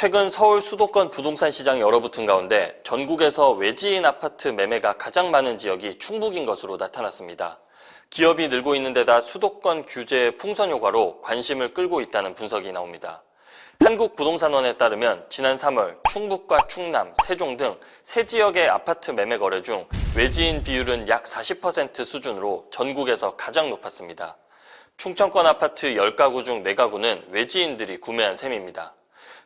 최근 서울 수도권 부동산 시장이 얼어붙은 가운데 전국에서 외지인 아파트 매매가 가장 많은 지역이 충북인 것으로 나타났습니다. 기업이 늘고 있는 데다 수도권 규제의 풍선 효과로 관심을 끌고 있다는 분석이 나옵니다. 한국부동산원에 따르면 지난 3월 충북과 충남, 세종 등 세 지역의 아파트 매매 거래 중 외지인 비율은 약 40% 수준으로 전국에서 가장 높았습니다. 충청권 아파트 10가구 중 4가구는 외지인들이 구매한 셈입니다.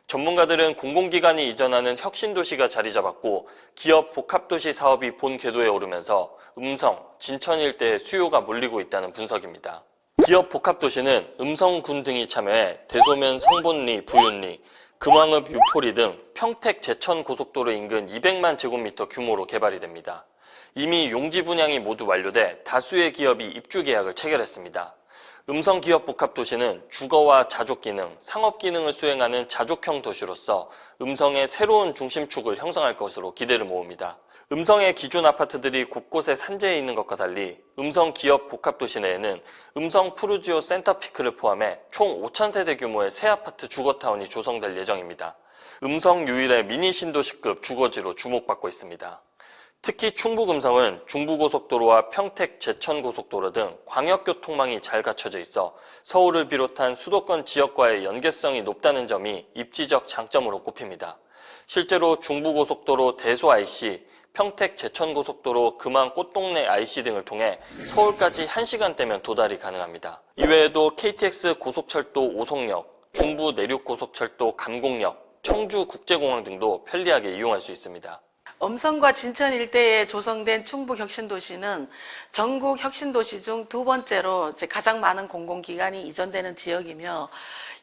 전문가들은 공공기관이 이전하는 혁신도시가 자리 잡았고 기업 복합도시 사업이 본 궤도에 오르면서 음성, 진천 일대에 수요가 몰리고 있다는 분석입니다. 기업 복합도시는 음성군 등이 참여해 대소면 성본리, 부윤리, 금왕읍 유포리 등 평택 제천 고속도로 인근 200만 제곱미터 규모로 개발이 됩니다. 이미 용지 분양이 모두 완료돼 다수의 기업이 입주 계약을 체결했습니다. 음성 기업 복합 도시는 주거와 자족 기능, 상업 기능을 수행하는 자족형 도시로서 음성의 새로운 중심축을 형성할 것으로 기대를 모읍니다. 음성의 기존 아파트들이 곳곳에 산재해 있는 것과 달리 음성 기업 복합 도시 내에는 음성 푸르지오 센터피크를 포함해 총 5,000세대 규모의 새 아파트 주거타운이 조성될 예정입니다. 음성 유일의 미니 신도시급 주거지로 주목받고 있습니다. 특히 충북 음성은 중부고속도로와 평택 제천고속도로 등 광역교통망이 잘 갖춰져 있어 서울을 비롯한 수도권 지역과의 연계성이 높다는 점이 입지적 장점으로 꼽힙니다. 실제로 중부고속도로 대소 IC, 평택 제천고속도로 금왕 꽃동네 IC 등을 통해 서울까지 1시간대면 도달이 가능합니다. 이외에도 KTX 고속철도 오송역, 중부 내륙고속철도 감곡역, 청주국제공항 등도 편리하게 이용할 수 있습니다. 엄성과 진천 일대에 조성된 충북 혁신도시는 전국 혁신도시 중 두 번째로 가장 많은 공공기관이 이전되는 지역이며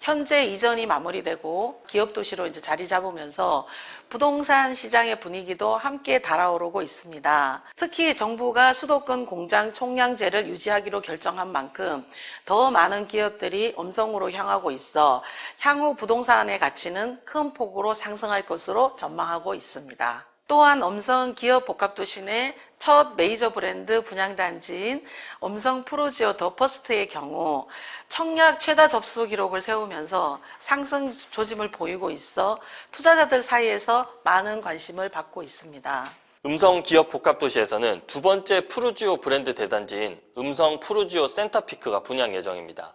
현재 이전이 마무리되고 기업도시로 이제 자리 잡으면서 부동산 시장의 분위기도 함께 달아오르고 있습니다. 특히 정부가 수도권 공장 총량제를 유지하기로 결정한 만큼 더 많은 기업들이 엄성으로 향하고 있어 향후 부동산의 가치는 큰 폭으로 상승할 것으로 전망하고 있습니다. 또한 엄성 기업 복합도시 내첫 메이저 브랜드 분양단지인 엄성 프로지오 더 퍼스트의 경우 청약 최다 접수 기록을 세우면서 상승 조짐을 보이고 있어 투자자들 사이에서 많은 관심을 받고 있습니다. 음성 기업 복합 도시에서는 두 번째 푸르지오 브랜드 대단지인 음성 푸르지오 센터피크가 분양 예정입니다.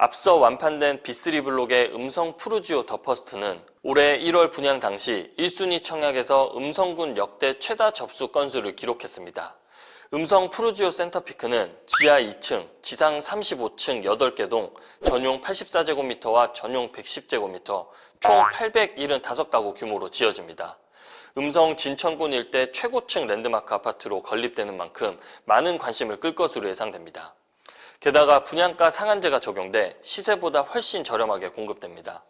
앞서 완판된 B3 블록의 음성 푸르지오 더 퍼스트는 올해 1월 분양 당시 1순위 청약에서 음성군 역대 최다 접수 건수를 기록했습니다. 음성 푸르지오 센터피크는 지하 2층, 지상 35층 8개 동, 전용 84제곱미터와 전용 110제곱미터, 총 875가구 규모로 지어집니다. 음성 진천군 일대 최고층 랜드마크 아파트로 건립되는 만큼 많은 관심을 끌 것으로 예상됩니다. 게다가 분양가 상한제가 적용돼 시세보다 훨씬 저렴하게 공급됩니다.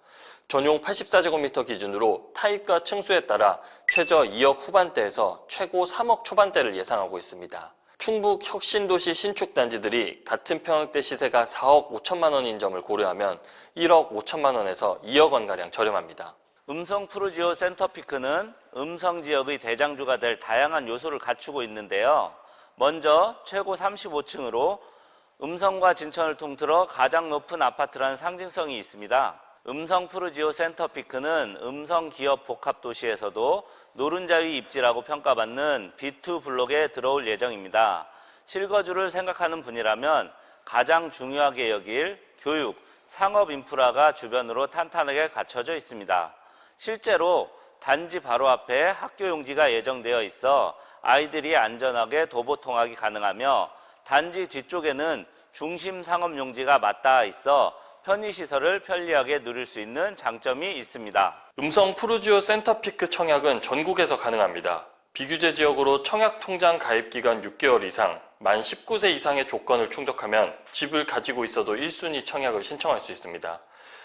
전용 84제곱미터 기준으로 타입과 층수에 따라 최저 2억 후반대에서 최고 3억 초반대를 예상하고 있습니다. 충북 혁신도시 신축 단지들이 같은 평형대 시세가 4억 5천만 원인 점을 고려하면 1억 5천만 원에서 2억 원가량 저렴합니다. 음성 프루지오 센터피크는 음성 지역의 대장주가 될 다양한 요소를 갖추고 있는데요. 먼저 최고 35층으로 음성과 진천을 통틀어 가장 높은 아파트라는 상징성이 있습니다. 음성 푸르지오 센터피크는 음성 기업 복합 도시에서도 노른자위 입지라고 평가받는 B2 블록에 들어올 예정입니다. 실거주를 생각하는 분이라면 가장 중요하게 여길 교육, 상업 인프라가 주변으로 탄탄하게 갖춰져 있습니다. 실제로 단지 바로 앞에 학교 용지가 예정되어 있어 아이들이 안전하게 도보 통학이 가능하며 단지 뒤쪽에는 중심 상업 용지가 맞닿아 있어 편의시설을 편리하게 누릴 수 있는 장점이 있습니다. 음성 푸르지오 센터피크 청약은 전국에서 가능합니다. 비규제 지역으로 청약 통장 가입 기간 6개월 이상, 만 19세 이상의 조건을 충족하면 집을 가지고 있어도 1순위 청약을 신청할 수 있습니다.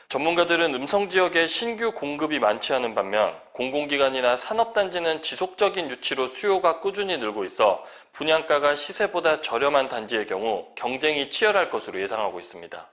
전문가들은 음성 지역에 신규 공급이 많지 않은 반면 공공기관이나 산업단지는 지속적인 유치로 수요가 꾸준히 늘고 있어 분양가가 시세보다 저렴한 단지의 경우 경쟁이 치열할 것으로 예상하고 있습니다.